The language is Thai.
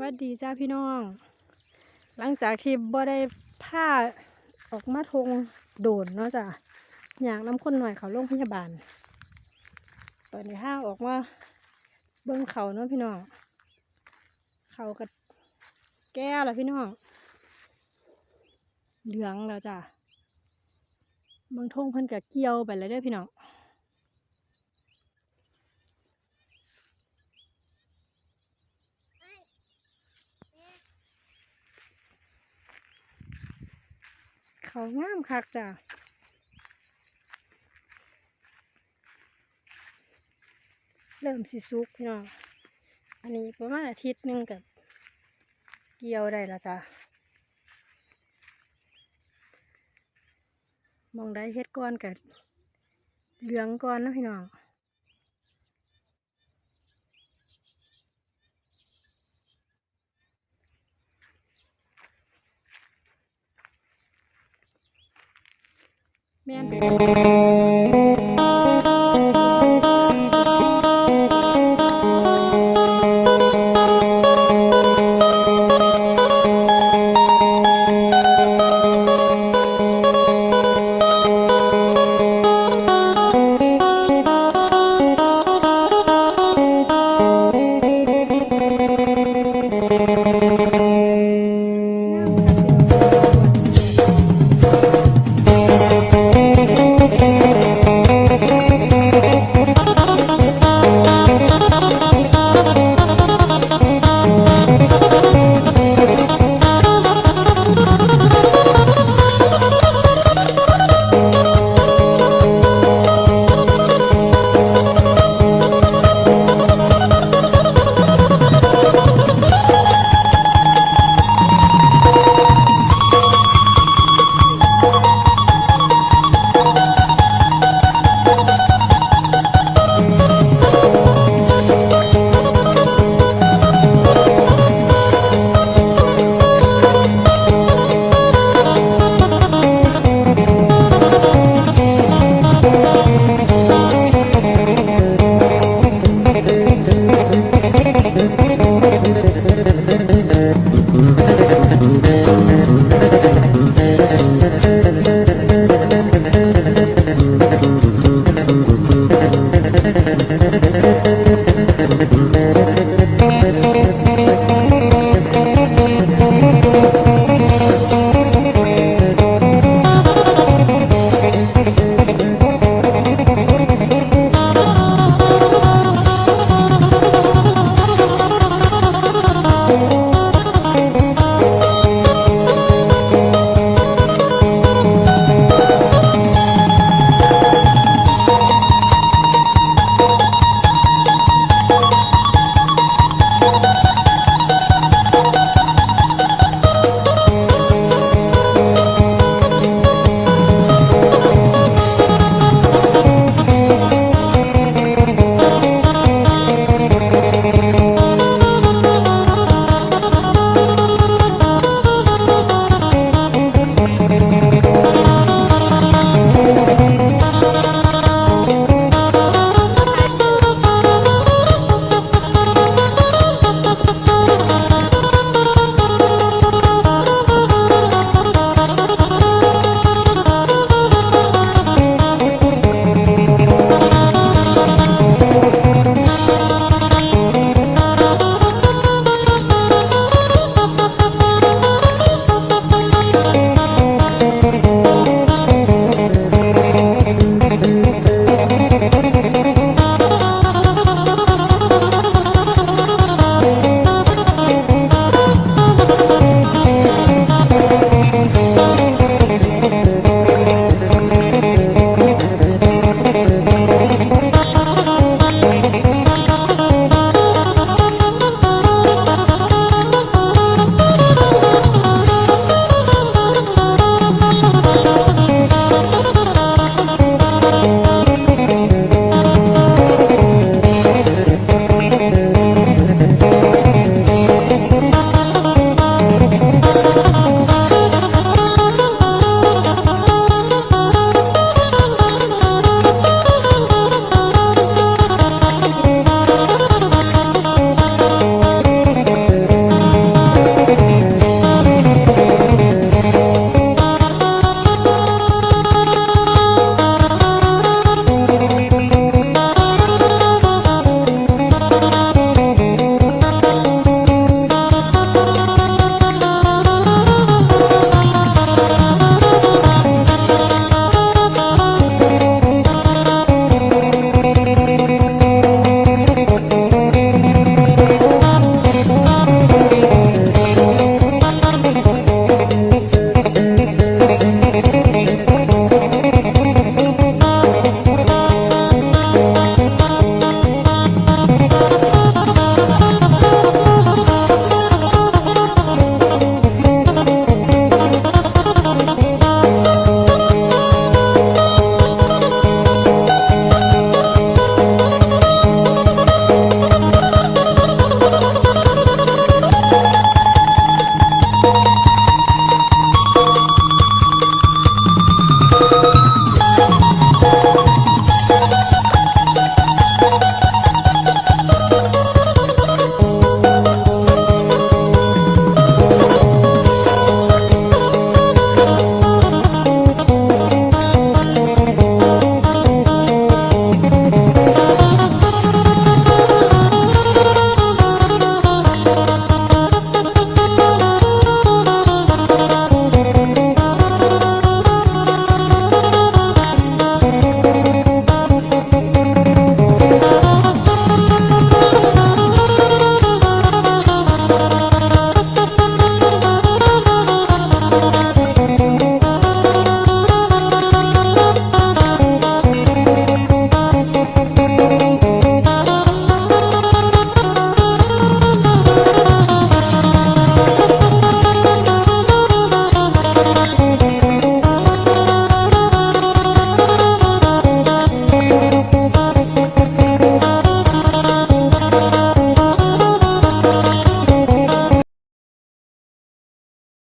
วัดดีจ้าพี่น้อง หลังจากที่บ่ได้ผ้าออกมาทงโดนเนาะจ้ะอยากน้ำคนหน่อยเขาโรงพยาบาลตอนนี้ห้าออกมาเบิ่งเขาเนาะพี่น้องเขากับแก้แล้วพี่น้องเหลืองแล้วจ้ะเบิ่งทงเพิ่นกับเกี่ยวไปแล้วเด้อพี่น้อง เขางามคักจ้ะเริ่มสิสุกพี่น้อง อันนี้ประมาณอาทิตย์หนึ่งกับเกี่ยวได้ละจ้ะมองได้เฮ็ดก้อนกับเหลืองก้อนนะพี่น้อง แม่น